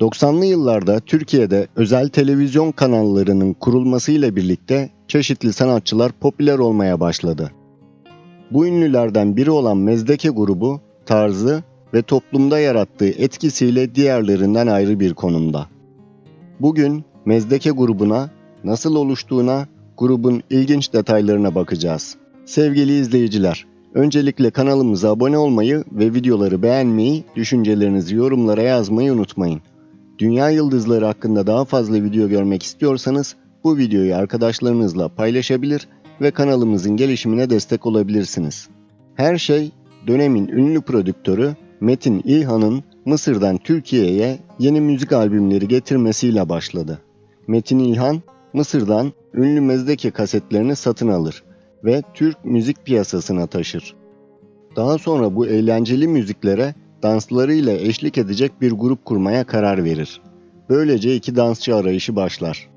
90'lı yıllarda Türkiye'de özel televizyon kanallarının kurulmasıyla birlikte çeşitli sanatçılar popüler olmaya başladı. Bu ünlülerden biri olan Mezdeke grubu tarzı ve toplumda yarattığı etkisiyle diğerlerinden ayrı bir konumda. Bugün Mezdeke grubuna nasıl oluştuğuna, grubun ilginç detaylarına bakacağız. Sevgili izleyiciler, öncelikle kanalımıza abone olmayı ve videoları beğenmeyi, düşüncelerinizi yorumlara yazmayı unutmayın. Dünya yıldızları hakkında daha fazla video görmek istiyorsanız bu videoyu arkadaşlarınızla paylaşabilir ve kanalımızın gelişimine destek olabilirsiniz. Her şey dönemin ünlü prodüktörü Metin İlhan'ın Mısır'dan Türkiye'ye yeni müzik albümleri getirmesiyle başladı. Metin İlhan, Mısır'dan ünlü Mezdeke kasetlerini satın alır ve Türk müzik piyasasına taşır. Daha sonra bu eğlenceli müziklere danslarıyla eşlik edecek bir grup kurmaya karar verir. Böylece iki dansçı arayışı başlar.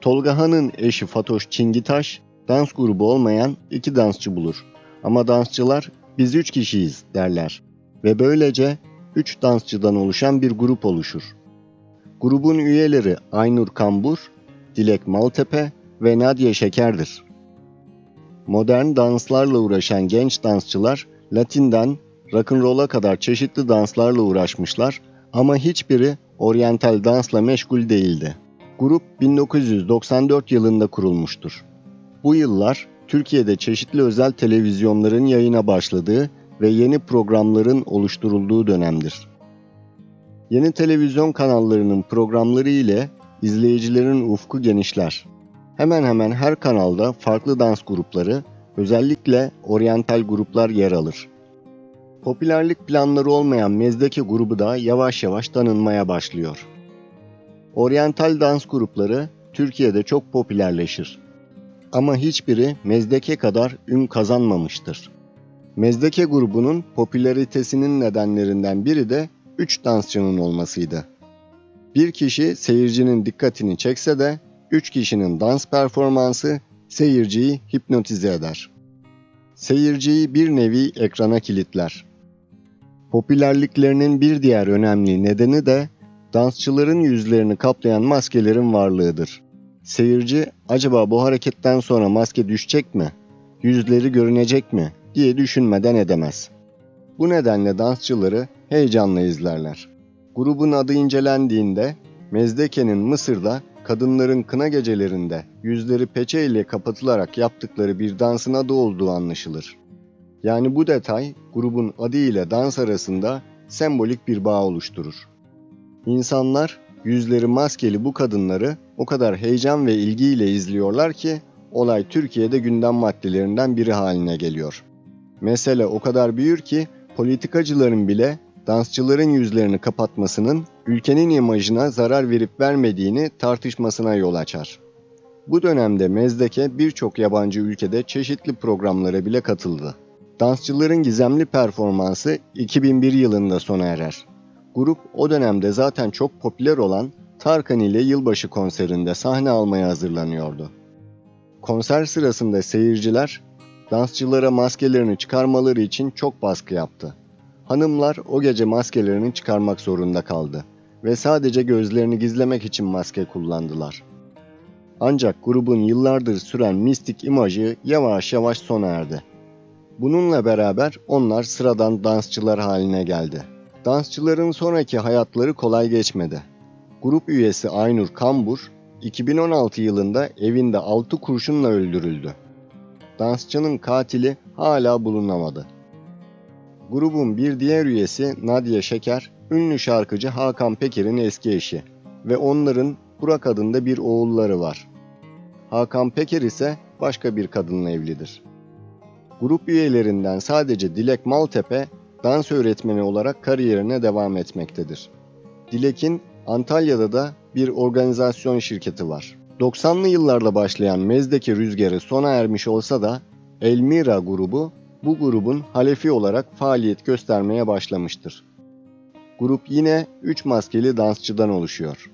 Tolga Han'ın eşi Fatoş Çingitaş, dans grubu olmayan iki dansçı bulur. Ama dansçılar biz üç kişiyiz derler. Ve böylece üç dansçıdan oluşan bir grup oluşur. Grubun üyeleri Aynur Kambur, Dilek Maltepe ve Nadia Şeker'dir. Modern danslarla uğraşan genç dansçılar Latin'den rock'n'roll'a kadar çeşitli danslarla uğraşmışlar ama hiçbiri oryantal dansla meşgul değildi. Grup 1994 yılında kurulmuştur. Bu yıllar Türkiye'de çeşitli özel televizyonların yayına başladığı ve yeni programların oluşturulduğu dönemdir. Yeni televizyon kanallarının programları ile izleyicilerin ufku genişler. Hemen hemen her kanalda farklı dans grupları, özellikle oryantal gruplar yer alır. Popülerlik planları olmayan Mezdeke grubu da yavaş yavaş tanınmaya başlıyor. Oryantal dans grupları Türkiye'de çok popülerleşir. Ama hiçbiri Mezdeke kadar ün kazanmamıştır. Mezdeke grubunun popülaritesinin nedenlerinden biri de 3 dansçının olmasıydı. Bir kişi seyircinin dikkatini çekse de 3 kişinin dans performansı seyirciyi hipnotize eder. Seyirciyi bir nevi ekrana kilitler. Popülerliklerinin bir diğer önemli nedeni de dansçıların yüzlerini kaplayan maskelerin varlığıdır. Seyirci acaba bu hareketten sonra maske düşecek mi? Yüzleri görünecek mi? diye düşünmeden edemez. Bu nedenle dansçıları heyecanla izlerler. Grubun adı incelendiğinde Mezdeke'nin Mısır'da kadınların kına gecelerinde yüzleri peçe ile kapatılarak yaptıkları bir dansın adı olduğu anlaşılır. Yani bu detay grubun adı ile dans arasında sembolik bir bağ oluşturur. İnsanlar yüzleri maskeli bu kadınları o kadar heyecan ve ilgiyle izliyorlar ki olay Türkiye'de gündem maddelerinden biri haline geliyor. Mesele o kadar büyür ki politikacıların bile dansçıların yüzlerini kapatmasının ülkenin imajına zarar verip vermediğini tartışmasına yol açar. Bu dönemde Mezdeke birçok yabancı ülkede çeşitli programlara bile katıldı. Dansçıların gizemli performansı 2001 yılında sona erer. Grup o dönemde zaten çok popüler olan Tarkan ile yılbaşı konserinde sahne almaya hazırlanıyordu. Konser sırasında seyirciler dansçılara maskelerini çıkarmaları için çok baskı yaptı. Hanımlar o gece maskelerini çıkarmak zorunda kaldı ve sadece gözlerini gizlemek için maske kullandılar. Ancak grubun yıllardır süren mistik imajı yavaş yavaş sona erdi. Bununla beraber onlar sıradan dansçılar haline geldi. Dansçıların sonraki hayatları kolay geçmedi. Grup üyesi Aynur Kambur 2016 yılında evinde 6 kurşunla öldürüldü. Dansçının katili hala bulunamadı. Grubun bir diğer üyesi Nadia Şeker, ünlü şarkıcı Hakan Peker'in eski eşi ve onların Burak adında bir oğulları var. Hakan Peker ise başka bir kadınla evlidir. Grup üyelerinden sadece Dilek Maltepe dans öğretmeni olarak kariyerine devam etmektedir. Dilek'in Antalya'da da bir organizasyon şirketi var. 90'lı yıllarda başlayan Mezdeki rüzgarı sona ermiş olsa da Elmira grubu bu grubun halefi olarak faaliyet göstermeye başlamıştır. Grup yine 3 maskeli dansçıdan oluşuyor.